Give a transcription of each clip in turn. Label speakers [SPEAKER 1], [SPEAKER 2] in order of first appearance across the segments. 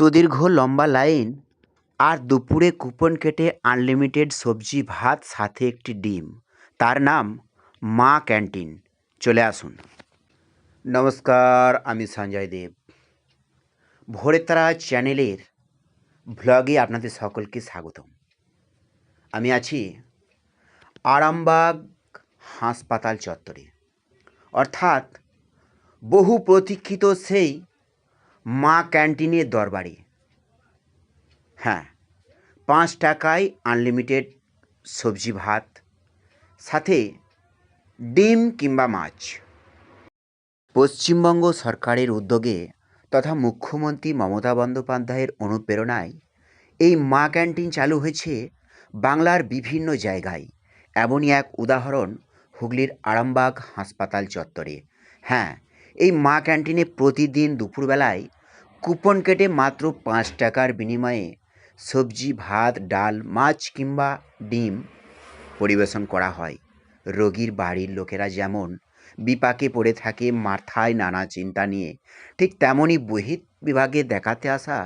[SPEAKER 1] সুদীর্ঘ লম্বা লাইন আর দুপুরে কুপন কেটে আনলিমিটেড সবজি ভাত সাথে একটি ডিম। তার নাম মা ক্যান্টিন। চলে আসুন। নমস্কার, আমি সঞ্জয় দেব। ভোরের তারা চ্যানেলের ভ্লগে আপনাদের সকলকে স্বাগতম। আমি আছি আরামবাগ হাসপাতাল চত্বরে। অর্থাৎ বহু প্রতীক্ষিত সেই মা ক্যান্টিনের দরবারে। হ্যাঁ পাঁচ টাকায় আনলিমিটেড সবজি ভাত, সাথে ডিম কিংবা মাছ। পশ্চিমবঙ্গ সরকারের উদ্যোগে তথা মুখ্যমন্ত্রী মমতা বন্দ্যোপাধ্যায়ের অনুপ্রেরণায় এই মা ক্যান্টিন চালু হয়েছে বাংলার বিভিন্ন জায়গায়। এমনই এক উদাহরণ হুগলির আরামবাগ হাসপাতাল চত্বরে। হ্যাঁ এই মা ক্যান্টিনে প্রতিদিন দুপুরবেলায় কুপন কেটে মাত্র পাঁচ টাকার বিনিময়ে সবজি, ভাত, ডাল, মাছ কিংবা ডিম পরিবেশন করা হয়। রোগীর বাড়ির লোকেরা যেমন বিপাকে পড়ে থাকে, মাথায় নানা চিন্তা নিয়ে ঠিক তেমনই বহির বিভাগে দেখাতে আসা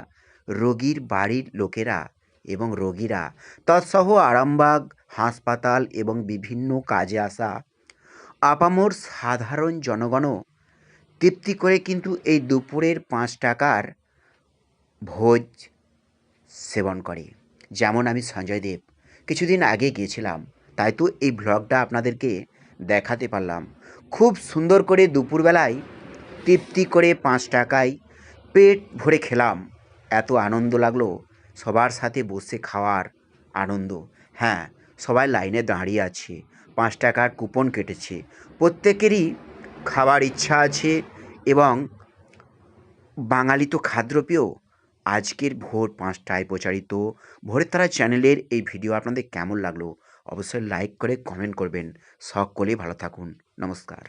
[SPEAKER 1] রোগীর বাড়ির লোকেরা এবং রোগীরা তৎসহ আরামবাগ, হাসপাতাল এবং বিভিন্ন কাজে আসা আপামর সাধারণ জনগণও তৃপ্তি করে কিন্তু এই দুপুরের পাঁচ টাকার ভোজ সেবন করে। যেমন আমি সঞ্জয় দেব। কিছুদিন আগে গিয়েছিলাম। তাই তো এই ব্লগটা আপনাদেরকে দেখাতে পারলাম। খুব সুন্দর করে দুপুরবেলায় তৃপ্তি করে পাঁচ টাকায় পেট ভরে খেলাম। এত আনন্দ লাগল। সবার সাথে বসে খাওয়ার আনন্দ। হ্যাঁ সবাই লাইনে দাঁড়িয়ে আছে। পাঁচ টাকার কুপন কেটেছে। প্রত্যেকেরই খাবার ইচ্ছা আছে এবং বাঙালি তো খাদ্যপ্রিয় আজকের ভোর পাঁচটায় প্রচারিত ভোরের তারা চ্যানেলের এই ভিডিও আপনাদের কেমন লাগল? অবশ্যই লাইক করে কমেন্ট করবেন। সকলেই ভালো থাকুন। নমস্কার।